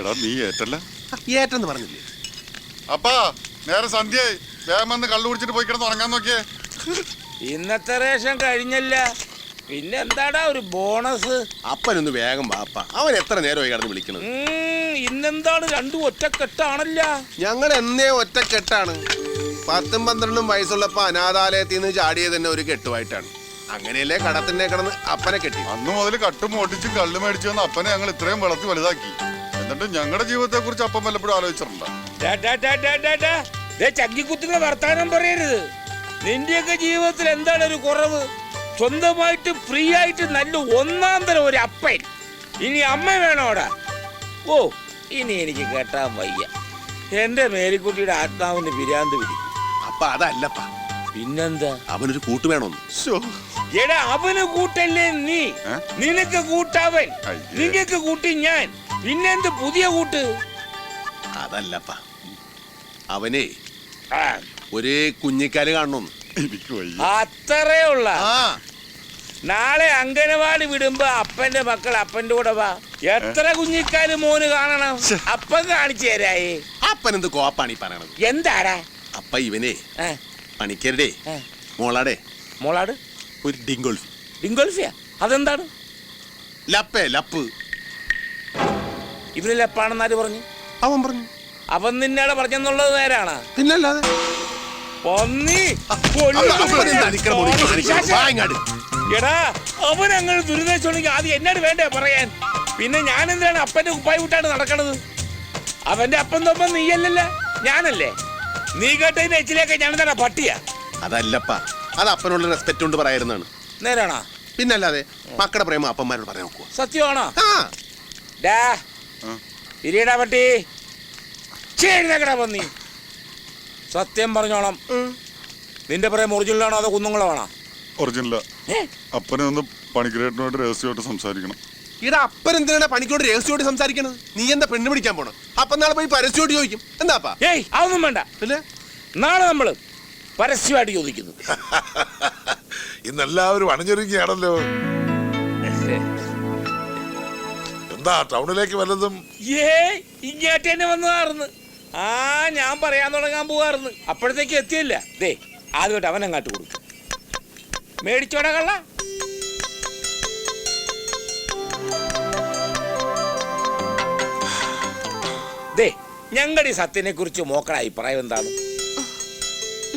എടാ നീ ഏറ്റല്ല? ഏറ്റെന്ന് പറഞ്ഞില്ലേ? അപ്പാ നേരെ സന്ധ്യയായി. വേഗം വന്ന് കള്ളു കുടിച്ചിട്ട് പോയി കിടന്ന് ഉറങ്ങാൻ നോക്കിയേ. ഇന്നത്തെ റേഷൻ കഴിഞ്ഞല്ല. പിന്നെ എന്താടാ ഒരു ബോണസ്? അപ്പനൊന്ന് വേഗം വാപ്പ അവൻ എത്ര നേരമായി കിടന്ന് വിളിക്കണത് ഉം, ഇന്നെന്താണ് രണ്ടും ഒറ്റക്കെട്ടാണല്ല? ഞങ്ങൾ എന്നേ ഒറ്റക്കെട്ടാണ്. പത്തും പന്ത്രണ്ടും വയസ്സുള്ളപ്പോ അനാഥാലയത്തിൽ നിന്ന് ചാടിയത് തന്നെ ഒരു കെട്ടുമായിട്ടാണ് അങ്ങനെയല്ലേ കടത്തിനെ കിടന്ന് അപ്പനെ കെട്ടി. അന്ന് മുതൽ കട്ടും ഓട്ടിച്ചും കള്ളു മേടിച്ചു വന്ന അപ്പനെ ഞങ്ങൾ ഇത്രയും വളർത്തി വലുതാക്കി. എന്നിട്ട് ഞങ്ങളുടെ ജീവിതത്തെ കുറിച്ച് അപ്പം വല്ലപ്പോഴും ആലോചിച്ചിട്ടുണ്ടോ? ഡാ, ഡാ, ഡാ, ഡാ, ഡാ, ഡാ. ദേ ചങ്കിക്കുത്തുന്ന വർത്താനം പറയരുത്. നിന്റെയൊക്കെ ജീവിതത്തിൽ എന്താണ് ഒരു കുറവ്? സ്വന്തമായിട്ട് ഫ്രീ ആയിട്ട് നല്ല ഒന്നാം തരം ഒരു അപ്പൻ. ഇനി അമ്മ വേണോടാ ഓ ഇനി എനിക്ക് കേട്ടാൻ വയ്യ. എന്റെ മേരിക്കുട്ടിയുടെ ആത്മാവിന് പിരാന്ത് പിടിക്കും അപ്പ അതല്ലപ്പ. പിന്നെന്താ? അവനൊരു കൂട്ട് വേണോ. എടാ അവന് കൂട്ടല്ലേ നീ? നിനക്ക് കൂട്ടവൻ. നിങ്ങൾക്ക് നിങ്ങക്ക് കൂട്ടി ഞാൻ. പിന്നെന്ത് പുതിയ കൂട്ട്? അതല്ലപ്പ. അവനെ ഒരേ കുഞ്ഞിക്കാൽ കാണണം. അത്രേ ഉള്ള. നാളെ അംഗനവാടി വിടുമ്പോ അപ്പന്റെ മക്കൾ അപ്പന്റെ കൂടെ വാ. എത്ര കുഞ്ഞിക്കാൽ മോന് കാണണം? അപ്പൻ കാണിച്ചു തരായേ. അപ്പൻ എന്ത് കോപ്പാണ് ഈ പറയണത്? എന്താടാ? അപ്പ ഇവനെ പണിക്കരുടെ മോളാടെ. മോളാട്? ഒരു ഡിംഗോൾഫി ഡിംഗോൾഫിയാ അതെന്താണ്? ലപ്പേ ലപ്പ്. ഇവന് പാണെന്നാര് പറഞ്ഞു? അവൻ പറഞ്ഞു. അവൻ നിന്നേടെ പറഞ്ഞെന്നുള്ളത് നേരാണ്? പിന്നല്ലാതെ. പന്നി എടാ അവൻ അങ്ങനെ ദുരിതച്ചുണ്ടെങ്കിൽ ആദ്യം എന്നോട് വേണ്ടേ പറയാൻ? പിന്നെ ഞാൻ എന്തിനാണ് അപ്പന്റെ ഉപ്പായി വിട്ടാണ് നടക്കണത്? അവന്റെ അപ്പൻ തൊപ്പം നീയല്ലല്ലേ? ഞാനല്ലേ? നീ കേട്ടതിന്റെ എച്ചിലേക്ക് ഞാൻ തന്നെ പട്ടിയാ. അതല്ലപ്പ അത് അപ്പനുള്ള റെസ്പെക്ട് കൊണ്ട് പറയായിരുന്നാണ്. നേരാണോ? പിന്നല്ലാതെ മക്കളുടെ പ്രേമ അപ്പന്മാരോട് പറയാൻ നോക്കുക സത്യമാണോ? ഡാ. ഇരിയടാ പട്ടി. ചേഴുന്നേക്കടാ പന്നി. സത്യം പറഞ്ഞോളാം നിന്റെ പ്രേം ഒറിജിനലാണോ അതോ കുന്നുങ്ങളാണോ ഒറിജിനല. അപ്പനെ ഒന്ന് പണിക്കരേട്ടനോട് രഹസ്യമായിട്ട് സംസാരിക്കണം. ഇവിടെ അപ്പനെന്തിനാണ് പണിക്കോട് രഹസ്യമായിട്ട് സംസാരിക്കണത്? നീ എന്താ പെണ്ണ് പിടിക്കാൻ പോണം? അപ്പൊ നാളെ പോയി പരസ്യമായിട്ട് ചോദിക്കും. എന്താപ്പാ ഏയ് അതൊന്നും വേണ്ട. പിന്നെ? നാളെ നമ്മൾ പരസ്യമായിട്ട് ചോദിക്കുന്നു. ഇന്നെല്ലാവരും അണിഞ്ഞൊരുങ്ങിയാണല്ലോ എന്താ ടൗണിലേക്ക് വല്ലതും? ഏ ഇങ്ങോട്ട് തന്നെ വന്നതാർന്ന് ആ ഞാൻ പറയാൻ തുടങ്ങാൻ പോവാർന്ന് അപ്പോഴത്തേക്ക് എത്തിയില്ല. ദേ ആദ്യമായിട്ട് അവൻ അങ്ങാട്ട് കൊടുക്കും. മേടിച്ചോടാ കള്ള. ദേ ഞങ്ങളുടെ ഈ സത്യനെ കുറിച്ച് മോക്കണ അഭിപ്രായം എന്താണ്?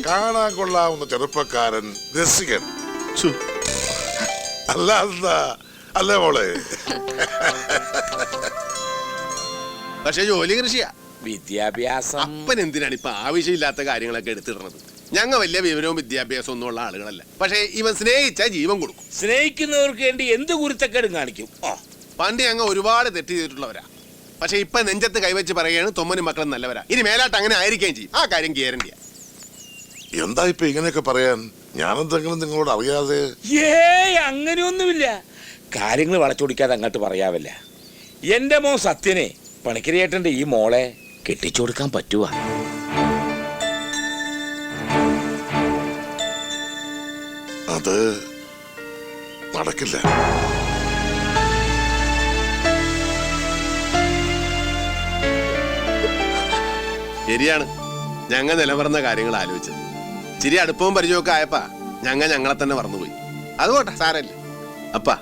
കാണാൻ കൊള്ളാവുന്ന ചെറുപ്പക്കാരൻ രസികൻ. അല്ല എന്താ അല്ലേ മോളെ? പക്ഷെ ജോലി കൃഷിയാ വിദ്യാഭ്യാസം. അപ്പൻ എന്തിനാണ് ഇപ്പൊ ആവശ്യമില്ലാത്ത കാര്യങ്ങളൊക്കെ എടുത്തിടുന്നത്? ഞങ്ങൾ വലിയ വിവരവും വിദ്യാഭ്യാസവും ഒന്നും ഉള്ള ആളുകളല്ല. പക്ഷേ ഇവൻ സ്നേഹിച്ചാൽ ജീവൻ കൊടുക്കും. സ്നേഹിക്കുന്നവർക്ക് വേണ്ടി എന്ത് കുരുത്തക്കേടും കാണിക്കും? ഓ പണ്ട് ഞങ്ങൾ ഒരുപാട് തെറ്റ് ചെയ്തിട്ടുള്ളവരാ. പക്ഷെ ഇപ്പൊ നെഞ്ചത്ത് കൈവച്ച് പറയുകയാണ് തൊമ്മനും മക്കളും നല്ലവരാ. ഇനി മേലാട്ട് അങ്ങനെ ആയിരിക്കുകയും ചെയ്യും. ആ കാര്യം ഗ്യാരണ്ടിയാ എന്താ ഇപ്പൊ ഇങ്ങനെയൊക്കെ പറയാൻ? ഞാനെന്തെങ്കിലും നിങ്ങളോട് അറിയാതെ ഏയ് അങ്ങനെയൊന്നുമില്ല. കാര്യങ്ങൾ വളച്ചൊടിക്കാതെ അങ്ങോട്ട് പറയാവില്ല. എന്റെ മോൻ സത്യനെ പണിക്കരിയേട്ടന്റെ ഈ മോളെ കെട്ടിച്ചു കൊടുക്കാൻ പറ്റുവാ. അത് നടക്കില്ല. ശരിയാണ്. ഞങ്ങൾ നിലവറന്ന കാര്യങ്ങൾ ആലോചിച്ചത് ചിരി അടുപ്പവും പരിചയമൊക്കെ ആയപ്പാ ഞങ്ങൾ ഞങ്ങളെ തന്നെ മറന്നുപോയി. അതുകൊട്ടെ സാരല്ലേ അപ്പാ.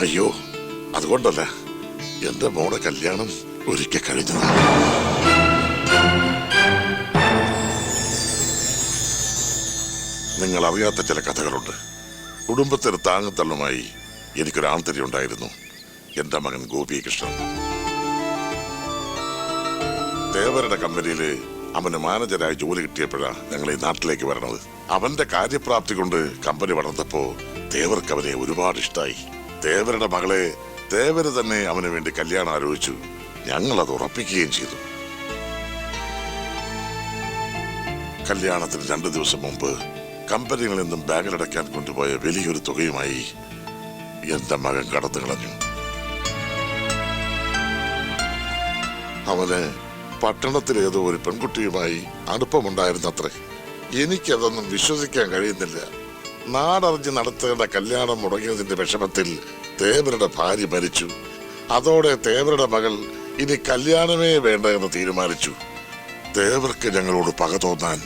അയ്യോ അതുകൊണ്ടല്ല. എന്റെ മോടെ കല്യാണം ഒരിക്കൽ കഴിഞ്ഞതാ. നിങ്ങൾ അറിയാത്ത ചില കഥകളുണ്ട്. കുടുംബത്തിന് താങ്ങത്തള്ളുമായി എനിക്കൊരു ആൺതരി ഉണ്ടായിരുന്നു. എന്റെ മകൻ ഗോപികൃഷ്ണൻ. ദേവരുടെ കമ്പനിയിൽ അവന് മാനേജരായി ജോലി കിട്ടിയപ്പോഴാണ് ഞങ്ങൾ ഈ നാട്ടിലേക്ക് വരണത്. അവന്റെ കാര്യപ്രാപ്തി കൊണ്ട് കമ്പനി വളർന്നപ്പോ ദേവർക്ക് അവനെ ഒരുപാട് ഇഷ്ടായി ദേവരുടെ മകളെ ദേവര് തന്നെ അവന് വേണ്ടി കല്യാണം ആലോചിച്ചു ഞങ്ങൾ അത് ഉറപ്പിക്കുകയും ചെയ്തു. കല്യാണത്തിന് രണ്ടു ദിവസം മുമ്പ് കമ്പനികളിൽ നിന്നും ബാങ്കിലടയ്ക്കാൻ കൊണ്ടുപോയ വലിയൊരു തുകയുമായി എന്റെ മകൻ കടന്നു കളഞ്ഞു. അവന് പട്ടണത്തിലേതോ ഒരു പെൺകുട്ടിയുമായി അടുപ്പമുണ്ടായിരുന്നത്രേ. എനിക്കതൊന്നും വിശ്വസിക്കാൻ കഴിയുന്നില്ല. നാടറിഞ്ഞ് നടത്തേണ്ട കല്യാണം മുടങ്ങിയതിന്റെ വിഷമത്തിൽ തേവരുടെ ഭാര്യ മരിച്ചു. അതോടെ തേവരുടെ മകൾ ഇനി കല്യാണമേ വേണ്ട എന്ന് തീരുമാനിച്ചു. തേവർക്ക് ഞങ്ങളോട് പക തോന്നാൻ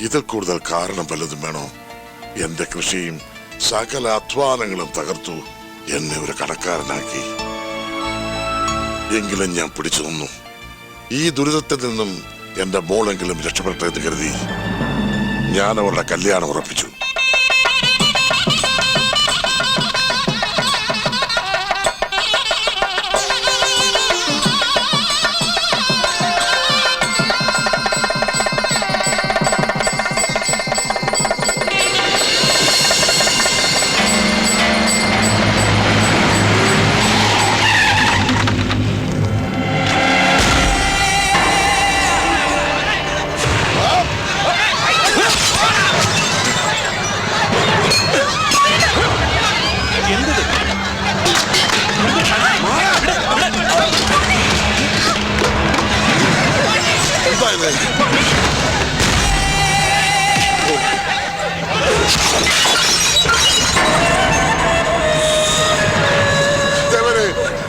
ഇതിൽ കൂടുതൽ കാരണം വല്ലതും വേണോ? എന്റെ കൃഷിയും സകല അധ്വാനങ്ങളും തകർത്തു എന്നെ ഒരു കടക്കാരനാക്കി. എങ്കിലും ഞാൻ പിടിച്ചു നിന്നു. ഈ ദുരിതത്തിൽ നിന്നും എന്റെ മോളെങ്കിലും രക്ഷപ്പെടട്ടെ എന്ന് കരുതി ഞാൻ അവരുടെ കല്യാണം ഉറപ്പിച്ചു.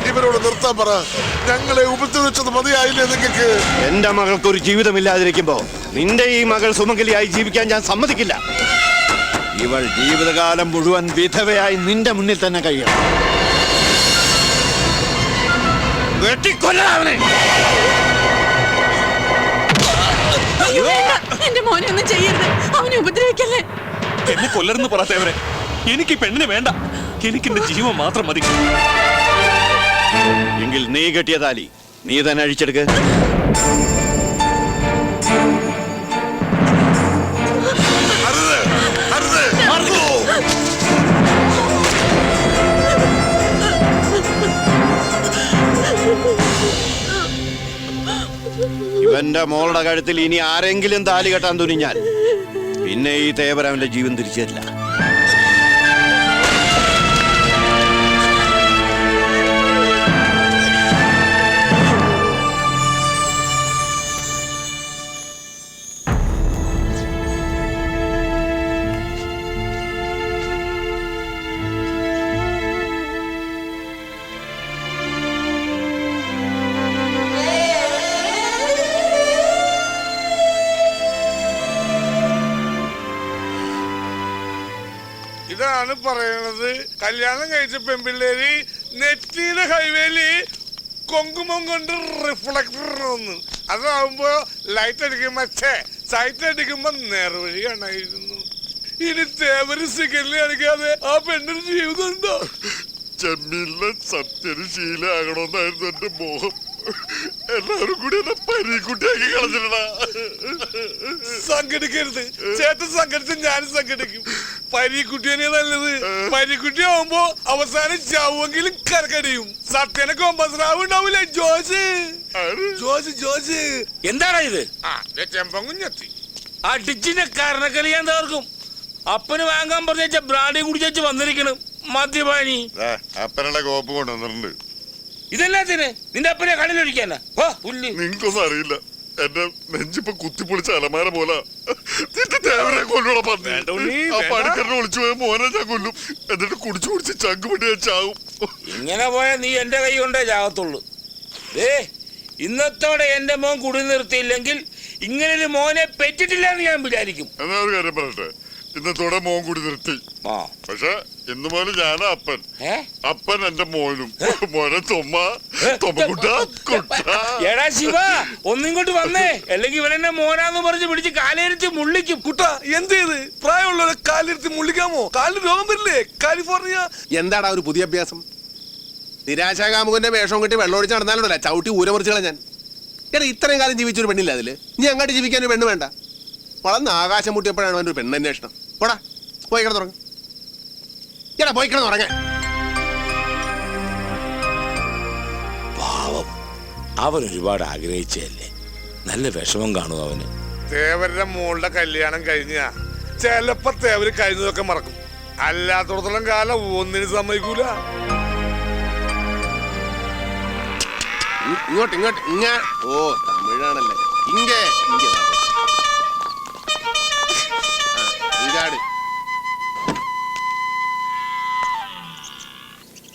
ഇവരോട് നിർത്താൻ പറ. ഞങ്ങളെ മതിയായില്ലേ എന്റെ മകൾക്ക് ഒരു ജീവിതമില്ലാതിരിക്കുമ്പോ നിന്റെ ഈ മകൾ സുമംഗലിയായി ജീവിക്കാൻ ഞാൻ സമ്മതിക്കില്ല. ഇവൾ ജീവിതകാലം മുഴുവൻ വിധവയായി നിന്റെ മുന്നിൽ തന്നെ കഴിയണം. എന്റെ മോനെ ഒന്നും ചെയ്യരുത്. അവനെ ഉപദ്രവിക്കല്ലേ? എന്നെ കൊല്ലരുന്ന് പറയാത്തവരെ എനിക്ക് പെണ്ണിനെ വേണ്ട. എനിക്ക് എന്റെ ജീവൻ മാത്രം മതി. എങ്കിൽ നീ കെട്ടിയ താലി നീ തന്നെ അഴിച്ചെടുക്ക. അരുത് ഇവന്റെ മോളുടെ കഴുത്തിൽ ഇനി ആരെങ്കിലും താലി കെട്ടാൻ തുനിഞ്ഞാൽ പിന്നെ ഈ തേവർ അവന്റെ ജീവൻ തിരിച്ചു തരില്ല ഇതാണ് പറയുന്നത് കല്യാണം കഴിച്ച പെൺപിള്ളേര് നെറ്റിയുടെ ഹൈവേയിൽ കൊങ്കുമം കൊണ്ട് റിഫ്ലക്ടർ ഒന്ന് അതാവുമ്പോ ലൈറ്റ് അടിക്കുമ്പോ ഛേ സൈറ്റ് അടിക്കുമ്പോ നേർവഴി കാണായിരുന്നു. ഇനി തേവര് സിഗരറ്റ് അടിക്കാതെ ആ പെണ്ണിന് ജീവിതം ഉണ്ടോ ചെമ്മീനിലെ സത്യന് ശീലമാകണമെന്നായിരുന്നു എന്റെ മോഹം. എല്ലാവരും കൂടി എന്നെ പരീക്കുട്ടിയാക്കി കളഞ്ഞിട്ടാ. സംഘടിക്കരുത്. ചേട്ടൻ സംഘടിച്ച് ഞാനും സംഘടിക്കും. പരീക്കുട്ടിയെ നല്ലത്. പരീക്കുട്ടി ആവുമ്പോ അവസാനം ചാവുമെങ്കിലും കരക്കടിയും സത്യനെ കൊമ്പസ്രാവ് ഉണ്ടാവൂലേ ജോസ്? ജോസ് ജോസ്. എന്താണ് ഇത്? ചെമ്പത്തി അടിച്ചിന്റെ കരണക്കലിയാൻ കാരണക്കളി ഞാൻ തകർക്കും. അപ്പന് വാങ്ങാൻ പറഞ്ഞ ബ്രാഡി കുടിച്ചു വന്നിരിക്കണം. മദ്യപാനി അപ്പനുള്ള കോപ്പ് കൊണ്ടുവന്നിട്ടുണ്ട്. ഇതെല്ലാത്തിന് നിന്റെ അപ്പനെ കണ്ണിലൊഴിക്കാനാ? നിങ്ങൾക്കൊന്നും അറിയില്ല. എന്റെ നെഞ്ചിപ്പൊ കുത്തിപ്പൊളിച്ച അലമാര പോലെ. തേവരെ കൊല്ലൂടെ ആ ഒളിച്ചു പോയ മോനെ ഞാൻ കൊല്ലും. എന്നിട്ട് കുടിച്ചു കുടിച്ച് ചങ്ക് പിടി ഞാൻ ചാവും. ഇങ്ങനെ പോയാ നീ എന്റെ കൈ കൊണ്ടേ ചാകത്തുള്ളൂ. ഏ ഇന്നത്തോടെ എന്റെ മോൻ കുടി നിർത്തിയില്ലെങ്കിൽ ഇങ്ങനെ ഒരു മോനെ പെറ്റിട്ടില്ല എന്ന് ഞാൻ വിചാരിക്കും. എന്നാ ഒരു കാര്യം പറയട്ടെ? ഇന്നത്തോടെ മോൻ കുടി നിർത്തി. ആ. പക്ഷെ മുതൽ ഞാനാ അപ്പൻ. അപ്പൻ എന്റെ മോനും. മോനെ തൊമ്മ. തൊമ്മക്കുട്ട കുട്ട. എടാ ശിവ ഒന്നിങ്ങോട്ട് വന്നേ. അല്ലെങ്കിൽ ഇവനെന്നെ മോനാന്ന് പറഞ്ഞ് പിടിച്ച് കാലേരിച്ച് മുള്ളിക്കും. കുട്ട എന്ത് ചെയ്ത്? പ്രായമുള്ളവരെ കാലിരുത്തി മുള്ളിക്കാമോ? കാലിന് രോഗം വരില്ലേ? കാലിഫോർണിയ. എന്താടാ ഒരു പുതിയ അഭ്യാസം? നിരാശാകാമുകന്റെ വേഷം കെട്ടി വെള്ളമൊഴിച്ച് നടന്നാലുണ്ടല്ല? ചവിട്ടി ഊരമറിച്ച് ഞാൻ. എടാ ഇത്രയും കാലം ജീവിച്ചൊരു പെണ്ണില്ല അതിൽ? നീ അങ്ങോട്ട് ജീവിക്കാൻ ഒരു പെണ്ണ് വേണ്ട. വളർന്ന് ആകാശം മുട്ടിയപ്പോഴാണ് അവന്റെ ഒരു പെണ്ണന്വേഷണം പോടാ പോയി കിടന്നുറങ്ങ. എടാ പോയി കിടന്നുറങ്ങാൻ പാവം. അവൻ ഒരുപാട് ആഗ്രഹിച്ചതല്ലേ? നല്ല വിഷമം കാണും അവന്. തേവരുടെ മോളുടെ കല്യാണം കഴിഞ്ഞ ചിലപ്പോ തേവര് കഴിഞ്ഞതൊക്കെ മറക്കും. അല്ലാത്തടത്തോളം കാലം ഒന്നിന് സമ്മതിക്കൂല. ഇങ്ങോട്ട് ഇങ്ങോട്ട് ഇങ്ങ. ഓ തമിഴാണല്ലേ. ഇങ്ങേ. ഇങ്ങേ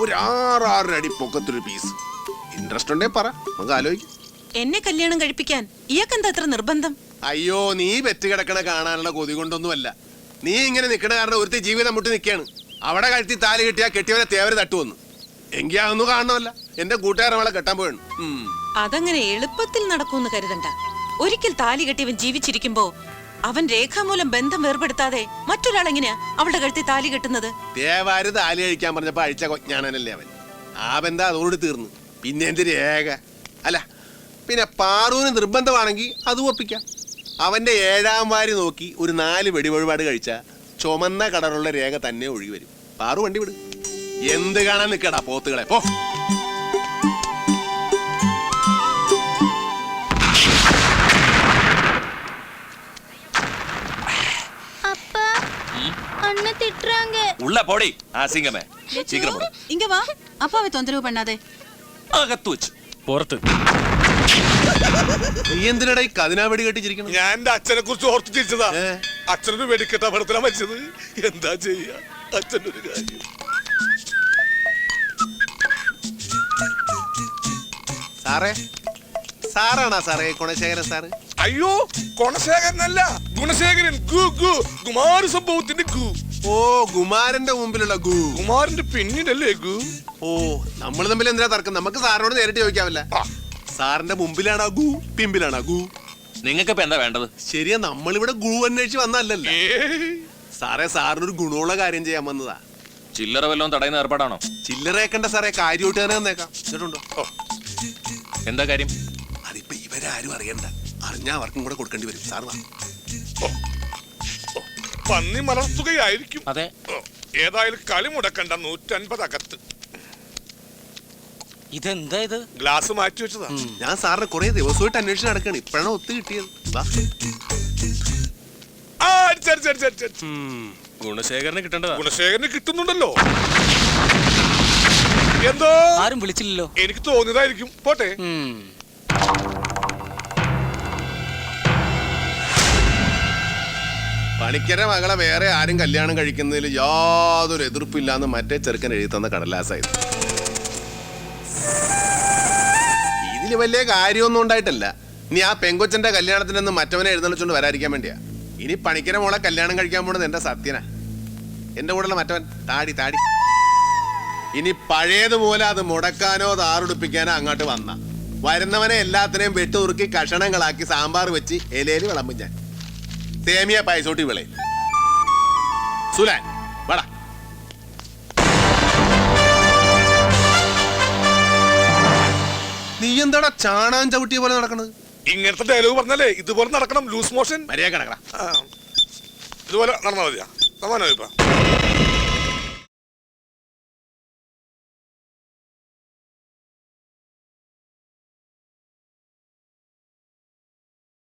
ഒരു ആറാറര അടി പൊക്കത്തൊരു പീസ് ഇൻട്രസ്റ്റ് ഉണ്ടേ പറ നമുക്ക് ആലോചിക്കും. എന്നെ കല്യാണം കഴിപ്പിക്കാൻ ഇയാക്കെന്താ അത്ര നിർബന്ധം? അയ്യോ നീ പെറ്റ് കിടക്കണ കാണാനുള്ള കൊതി കൊണ്ടൊന്നുമല്ല. നീ ഇങ്ങനെ നിൽക്കണ കാരണം ഒരുത്തി ജീവിതം മുട്ടി നിൽക്കുകയാണ് അവിടെ കഴുത്തി താൽ കെട്ടിയാ കെട്ടിയവരെ തേവര് തട്ടുവന്നു എങ്കിൽ അതൊന്നും കാണണമല്ല. എന്റെ കൂട്ടുകാരൻ അവളെ കെട്ടാൻ പോയാണ് അതങ്ങനെ എളുപ്പത്തിൽ നടക്കൂന്ന് കരുതണ്ട. ഒരിക്കൽ താലി കെട്ടിയവൻ ജീവിച്ചിരിക്കുമ്പോ അവൻ രേഖാമൂലം ബന്ധം വേർപെടുത്താതെ മറ്റൊരാൾ എങ്ങനെയാ അവളുടെ കഴുത്തി താലി കെട്ടുന്നത്? ദേവാര് താലി കഴിക്കാൻ പറഞ്ഞപ്പോ അഴിച്ച കൊഞ്ഞാനല്ലേ അവൻ. ആ ബന്ധം അതോട് തീർന്നു. പിന്നെ എന്ത് രേഖ? അല്ല പിന്നെ പാറുവിന് നിർബന്ധമാണെങ്കിൽ അത് ഒപ്പിക്കാം. അവന്റെ ഏഴാം വാരി നോക്കി ഒരു നാല് വെടിവഴിപാട് കഴിച്ച ചുമന്ന കടറുള്ള രേഖ തന്നെ ഒഴുകി വരും. പാറു വണ്ടി വിട്. എന്ത് കാണാൻ നിൽക്കടാ പോത്തുകളെ? പോ. திட்டுறாங்க ഉള്ള പോടി അസിംഗമേ ശീഘ്രം പോടി. ഇങ്ങ വാ അപ്പാവെ തൊന്തരവ് പണ്ണാതെ അകത്ത് വെച്ചു പുറത്ത് നീ എന്തിനടാ ഈ കതിനാ വെടി കെട്ടിച്ചിരിക്കണം ഞാൻ എന്റെ അച്ഛനെ കുറിച്ച് ഓർത്ത് ചിരിച്ചതാ ഏ? അച്ഛനൊരു വെടിക്കെട്ട അപകടത്തിലാ മരിച്ചത് എന്താ ചെയ്യാ അച്ഛൻ്റെ ഒരു കാര്യം സാറേ സാറാണാ സാറേ ഗുണശേഖരൻ സാറ് അയ്യോ കൊണശേഖരനല്ല ഗുണശേഖരൻ ഗു ഗു കുമാര സംഭവത്തിന്റെ ഗു ഓ കുമാരന്റെ മുമ്പിലുള്ള ഗു. കുമാരന്റെ പിന്നിലല്ലേ ഗു? ഓ നമ്മൾ തമ്മിൽ എന്തിനാ തർക്കം? നമുക്ക് സാറിനോട് നേരിട്ട് ചോദിക്കാവില്ല സാറിന്റെ മുമ്പിലാണ് ഗു? പിമ്പിലാണ് ഗു? നിങ്ങൾക്ക് ഇപ്പൊ എന്താ വേണ്ടത്? ശരിയാ നമ്മളിവിടെ ഗു അന്വേഷിച്ച് വന്നല്ലേ സാറേ സാറിനൊരു ഗുണമുള്ള കാര്യം ചെയ്യാൻ വന്നതാ. ചില്ലറ വല്ലതും തടയുന്ന ഏർപ്പാടാണോ? ചില്ലറേക്കണ്ട സാറേ കാര്യമായിട്ട് തന്നെ ഓ, എന്താ കാര്യം? അതിപ്പോ ഇവരാരും അറിയണ്ട. അറിഞ്ഞാ അവർക്കും കൂടെ കൊടുക്കേണ്ടി വരും. സാർ ഓ, പന്നി മലർത്തുകയായിരിക്കും. അതെ. ഏതായാലും കളി മുടക്കണ്ട നൂറ്റൻപത് അകത്ത്. ഇതെന്താ ഇത്? ഗ്ലാസ് മാറ്റി വെച്ചതാ. ഞാൻ സാറിന് കുറെ ദിവസമായിട്ട് അന്വേഷിച്ച് നടക്കണം. ഇപ്പോഴാണ് ഒത്തു കിട്ടിയത്. ഗുണശേഖരന് കിട്ടേണ്ടതാ. ഗുണശേഖരന് കിട്ടുന്നുണ്ടല്ലോ. എന്തോ? ആരും വിളിച്ചില്ലല്ലോ. എനിക്ക് തോന്നിയതായിരിക്കും. പോട്ടെ. പണിക്കര മകളെ വേറെ ആരും കല്യാണം കഴിക്കുന്നതിൽ യാതൊരു എതിർപ്പില്ലാന്ന് മറ്റേ ചെറുക്കൻ എഴുതി തന്ന കടലാസായി ഇതിൽ വലിയ കാര്യമൊന്നും ഉണ്ടായിട്ടല്ല. ഇനി ആ പെങ്കൊച്ചന്റെ കല്യാണത്തിനൊന്ന് മറ്റവനെ എഴുന്നള്ളിച്ചോണ്ട് വരാതിരിക്കാൻ വേണ്ടിയാ. ഇനി പണിക്കര മോളെ കല്യാണം കഴിക്കാൻ പോണത് എന്റെ സത്യനാ. എന്റെ കൂടെയുള്ള മറ്റവൻ താടി താടി. ഇനി പഴയതുപോലെ അത് മുടക്കാനോ താറുടിപ്പിക്കാനോ അങ്ങോട്ട് വന്ന. വരുന്നവനെ എല്ലാത്തിനെയും വെട്ടുറുക്കി കഷണങ്ങളാക്കി സാമ്പാർ വെച്ച് ഇലയിൽ വിളമ്പും ഞാൻ. സേമിയ പായസോട്ടി വിളേ. സുലാൻ വാടാ. നീ എന്താടാ ചാണാൻ ചവിട്ടിയ പോലെ നടക്കണത്? ഇങ്ങനത്തെ ഡയലോഗ് പറഞ്ഞാലേ ഇതുപോലെ നടക്കണം ലൂസ് മോഷൻ മര്യാദ കിടക്കടാ. ഇതുപോലെ നടന്നാൽ മതിയാ. സമാനം ഇപ്പൊ.